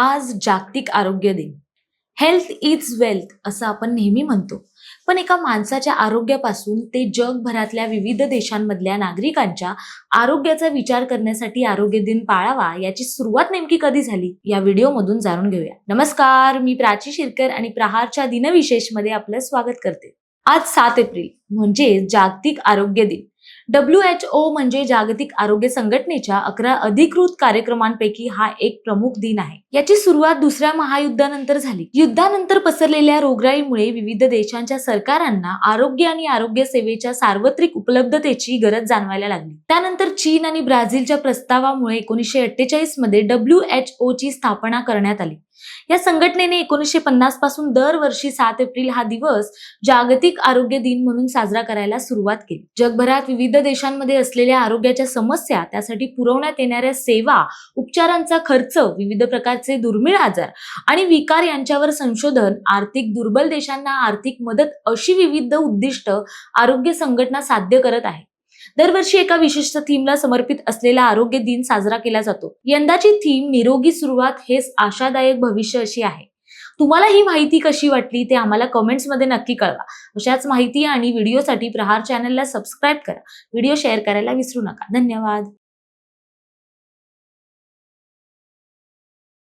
आज जागतिक आरोग्य दिन. हेल्थ इज वेल्थ असं आपण नेहमी म्हणतो. पण एका माणसाच्या आरोग्यापासून ते जगभरातल्या विविध देशांमधल्या नागरिकांच्या आरोग्याचा विचार करण्यासाठी आरोग्य दिन पाळावा याची सुरुवात नेमकी कधी झाली या व्हिडिओमधून जाणून घेऊया. नमस्कार मी प्राची शिरकर आणि प्रहारच्या दिनविशेषमध्ये आपलं स्वागत करते. आज सात एप्रिल म्हणजे जागतिक आरोग्य दिन. डब्ल्यू एच ओ म्हणजे जागतिक आरोग्य संघटनेच्या अकरा अधिकृत कार्यक्रमांपैकी हा एक प्रमुख दिन आहे. याची सुरुवात दुसऱ्या महायुद्धानंतर झाली. युद्धानंतर पसरलेल्या रोगराईमुळे विविध देशांच्या सरकारांना आरोग्य आणि आरोग्य सेवेच्या सार्वत्रिक उपलब्धतेची गरज जाणवायला लागली. त्यानंतर चीन आणि ब्राझीलच्या प्रस्तावामुळे एकोणीसशे अठ्ठेचाळीसमध्ये डब्ल्यू एच ओ ची स्थापना करण्यात आली. या संघटनेने एकोणीसशे पन्नासपासून दरवर्षी सात एप्रिल हा दिवस जागतिक आरोग्य दिन म्हणून साजरा करायला सुरुवात केली. जगभरात विविध विविध देशांमध्ये असलेल्या आरोग्याच्या समस्या त्यासाठी पुरवण्यात येणाऱ्या सेवा उपचारांचा खर्च विविध प्रकारचे दुर्मिळ आजार आणि विकार यांच्यावर संशोधन आर्थिक दुर्बल देशांना आर्थिक मदत अशी विविध उद्दिष्ट आरोग्य संघटना साध्य करत आहे. दरवर्षी एका विशिष्ट थीमला समर्पित असलेला आरोग्य दिन साजरा केला जातो. यंदाची थीम निरोगी सुरुवात हेच आशादायक भविष्य अशी आहे. तुम्हाला ही माहिती कशी वाटली ते आम्हाला कमेंट्समध्ये नक्की कळवा. अशाच माहिती आणि व्हिडिओसाठी प्रहार चॅनलला सबस्क्राईब करा. व्हिडिओ शेअर करायला विसरू नका. धन्यवाद.